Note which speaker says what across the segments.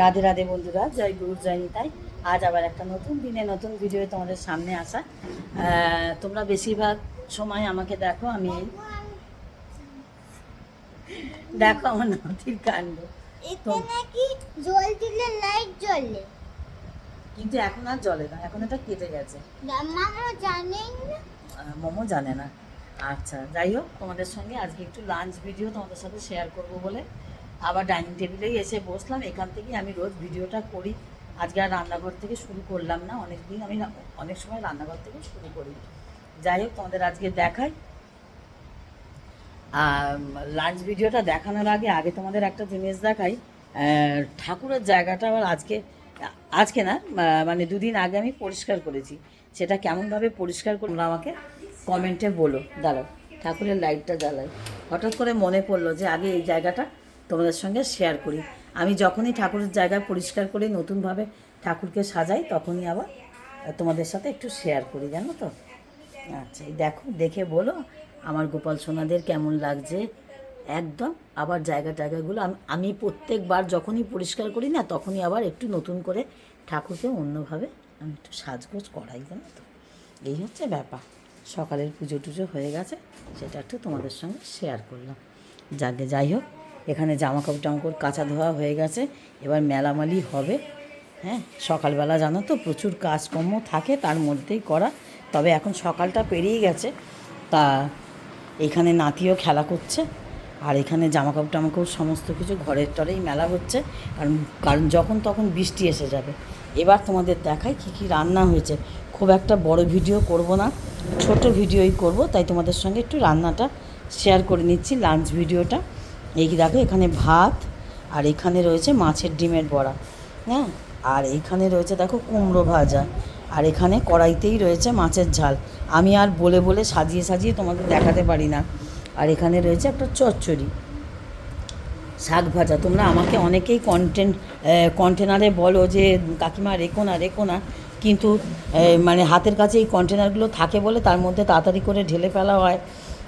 Speaker 1: রাধে রাধে বন্ধুরা জয় গুরু জয় নিতাই। আজ আবার একটা নতুন দিনে নতুন ভিডিও তোমাদের সামনে আসা। তোমরা বেশিরভাগ সময় আমাকে দেখো আমি দেখো আমার নাতির কাণ্ড।
Speaker 2: জল দিলে লাইট জ্বলে।
Speaker 1: কিন্তু এখন আর জ্বলে না এখন এটা কেটে গেছে।
Speaker 2: মোমো
Speaker 1: জানে না। আচ্ছা যাই হোক তোমাদের সঙ্গে আজকে একটু লাঞ্চ ভিডিও তোমাদের সাথে শেয়ার করব বলে। আবার ডাইনিং টেবিলেই এসে বসলাম। এখান থেকেই আমি রোজ ভিডিওটা করি। আজকে আর রান্নাঘর থেকে শুরু করলাম না। অনেক দিন আমি অনেক সময় রান্নাঘর থেকে শুরু করি। যাই হোক, তোমাদের আজকে দেখাই। লাঞ্চ ভিডিওটা দেখানোর আগে আগে তোমাদের একটা জিনিস দেখাই। ঠাকুরের জায়গাটা আবার আজকে আজকে না মানে দুদিন আগে আমি পরিষ্কার করেছি। সেটা কেমনভাবে পরিষ্কার করল আমাকে কমেন্টে বলো। দাঁড়াও, ঠাকুরের লাইটটা জ্বালাই। হঠাৎ করে মনে পড়ল যে আগে এই জায়গাটা তোমাদের সঙ্গে শেয়ার করি। আমি যখনই ঠাকুরের জায়গা পরিষ্কার করে নতুনভাবে ঠাকুরকে সাজাই, তখনই আবার তোমাদের সাথে একটু শেয়ার করি, জানো তো? আচ্ছা দেখো, দেখে বলো আমার গোপাল সোনাদের কেমন লাগছে। একদম, আবার জায়গা টায়গাগুলো আমি আমি প্রত্যেকবার যখনই পরিষ্কার করি না, তখনই আবার একটু নতুন করে ঠাকুরকে অন্যভাবে আমি একটু সাজগোজ করাই, জানো তো? এই হচ্ছে ব্যাপার। সকালের পুজো টুজো হয়ে গেছে, সেটা একটু তোমাদের সঙ্গে শেয়ার করলাম। যাকে যাই হোক এখানে জামা কাপড় টামা কাপড় কাঁচা ধোয়া হয়ে গেছে। এবার মেলামালি হবে। হ্যাঁ সকালবেলা জানো তো প্রচুর কাজকর্ম থাকে তার মধ্যেই করা। তবে এখন সকালটা পেরিয়ে গেছে। তা এখানে নাতিও খেলা করছে আর এখানে জামা কাপড় টামা কাপড় সমস্ত কিছু ঘরের টরেই মেলা হচ্ছে। কারণ কারণ যখন তখন বৃষ্টি এসে যাবে। এবার তোমাদের দেখাই কী কী রান্না হয়েছে। খুব একটা বড় ভিডিও করব না, ছোট ভিডিওই করব। তাই তোমাদের সঙ্গে একটু রান্নাটা শেয়ার করে নিচ্ছি লাঞ্চ ভিডিওটা। এই দেখো, এখানে ভাত, আর এখানে রয়েছে মাছের ডিমের বড়া হ্যাঁ? আর এখানে রয়েছে দেখো কুমড়ো ভাজা, আর এখানে কড়াইতেই রয়েছে মাছের ঝাল। আমি আর বলে বলে সাজিয়ে সাজিয়ে তোমাদের দেখাতে পারি না। আর এখানে রয়েছে একটা চচ্চড়ি, শাক ভাজা। তোমরা আমাকে অনেকেই কন্টেন্ট কন্টেনারে বলো যে, কাকিমা রেখো না রেখো না, কিন্তু মানে হাতের কাছে এই কন্টেনারগুলো থাকে বলে তার মধ্যে তাড়াতাড়ি করে ঢেলে ফেলা হয়,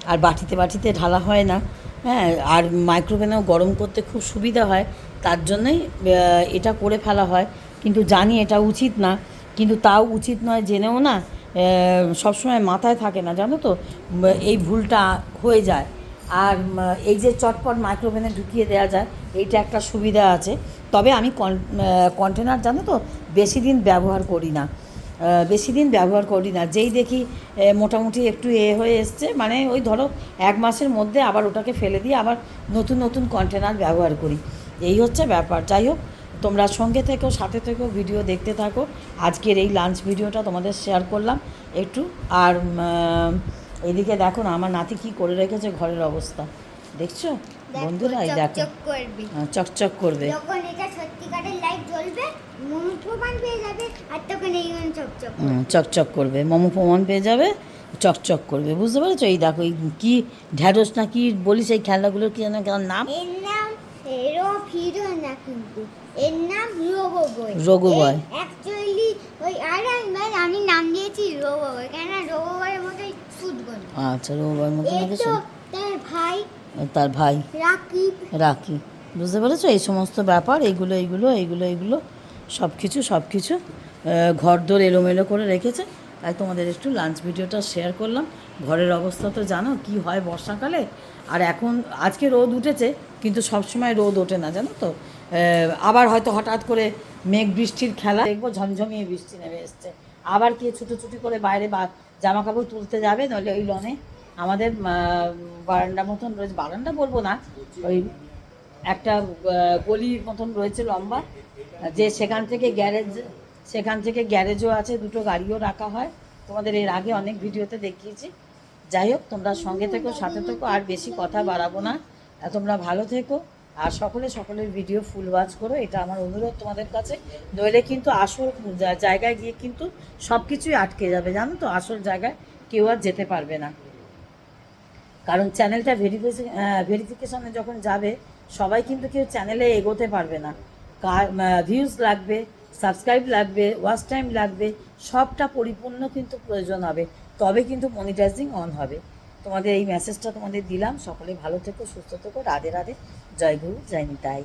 Speaker 1: আর বাটিতে বাটিতে ঢালা হয় না। হ্যাঁ আর মাইক্রোওভেনেও গরম করতে খুব সুবিধা হয়, তার জন্যই এটা করে ফেলা হয়। কিন্তু জানি এটা উচিত না, কিন্তু তাও উচিত নয়, জেনেও না সবসময় মাথায় থাকে না, জানো তো? এই ভুলটা হয়ে যায়। আর এই যে চটপট মাইক্রোওভেনে ঢুকিয়ে দেওয়া যায়, এইটা একটা সুবিধা আছে। তবে আমি কন্টেনার জানো তো, বেশি দিন ব্যবহার করি না। বেশি দিন ব্যবহার করি না। যেই দেখি মোটামুটি একটু এ হয়ে এসছে মানে ওই ধরো এক মাসের মধ্যে আবার ওটাকে ফেলে দিয়ে আবার নতুন নতুন কন্টেনার ব্যবহার করি। এই হচ্ছে ব্যাপার। যাই হোক তোমরা সঙ্গে থেকেও সাথে থেকেও ভিডিও দেখতে থাকো। আজকের এই লাঞ্চ ভিডিওটা তোমাদের শেয়ার করলাম। একটু আর এদিকে দেখো না আমার নাতি কি করে রেখেছে ঘরের অবস্থা। দেখছ? বন্ধুরা এই দেখো।
Speaker 2: চকচক করবে। জ্বলবে মোমো প্রমাণ পেয়ে যাবে আর তখন এই চকচক।
Speaker 1: চকচক করবে মোমো প্রমাণ পেয়ে যাবে চকচক করবে বুঝতে পেরেছ? এই দেখো এই কি ঢ্যাঁড়স না কি বলিস এই খেলনাগুলোর কি যেন নাম?
Speaker 2: এর নাম এরো ফিরো না কিন্তু এর নাম রোবো বই অ্যাকচুয়ালি ওই আর আমি- আমি নাম দিয়েছি রোবো কেন রোবো বইয়ের মতোই সুদ
Speaker 1: আচ্ছা রোবার মতো
Speaker 2: তার ভাই।
Speaker 1: তার ভাই।
Speaker 2: রাকিব।
Speaker 1: রাখি বুঝতে পেরেছ? এই সমস্ত ব্যাপার এইগুলো এইগুলো এইগুলো এইগুলো সব কিছু সব কিছু ঘর দোর এলোমেলো করে রেখেছে। তাই তোমাদের একটু লাঞ্চ ভিডিওটা শেয়ার করলাম। ঘরের অবস্থা তো জানো, কি হয় বর্ষাকালে? আর এখন, আজকে রোদ উঠেছে, কিন্তু সব সময় রোদ ওঠে না, জানো তো? আবার হয়তো হঠাৎ করে মেঘ বৃষ্টির খেলা, দেখব ঝমঝমিয়ে বৃষ্টি নেমে এসছে। আবার কে ছুটোছুটি করে বাইরে বা জামা কাপড় তুলতে যাবে, নইলে ওই লনে আমাদের বারান্দা মতন রয়েছে বারান্দা বলব না, ওই একটা গলির মতন রয়েছে লম্বা, যে সেখান থেকে গ্যারেজ, সেখান থেকে গ্যারেজও আছে, দুটো গাড়িও রাখা হয়। তোমাদের এর আগে অনেক ভিডিওতে দেখিয়েছি। যাই হোক, তোমরা সঙ্গে থেকো, সাথে থেকো, আর বেশি কথা বাড়াবো না। তোমরা ভালো থেকো, আর সকলে সকলের ভিডিও ফুল ওয়াচ করো, এটা আমার অনুরোধ তোমাদের কাছে। নইলে কিন্তু আসল জায়গায় গিয়ে কিন্তু সব কিছুই আটকে যাবে, জানো তো? আসল জায়গায় কেউ আর যেতে পারবে না। কারণ চ্যানেলটা ভেরিফিকেশন ভেরিফিকেশনে যখন যাবে, সবাই কিন্তু কেউ চ্যানেলে এগোতে পারবে না। ভিউজ লাগবে সাবস্ক্রাইব লাগবে ওয়াচ টাইম লাগবে, সবটা পরিপূর্ণ কিন্তু প্রয়োজন হবে। তবে কিন্তু মনিটাইজিং অন হবে। তোমাদের এই মেসেজটা তোমাদের দিলাম। সকলে ভালো থেকো, সুস্থ থেকো। রাধে রাধে। জয় গুরু, জয় নিতাই।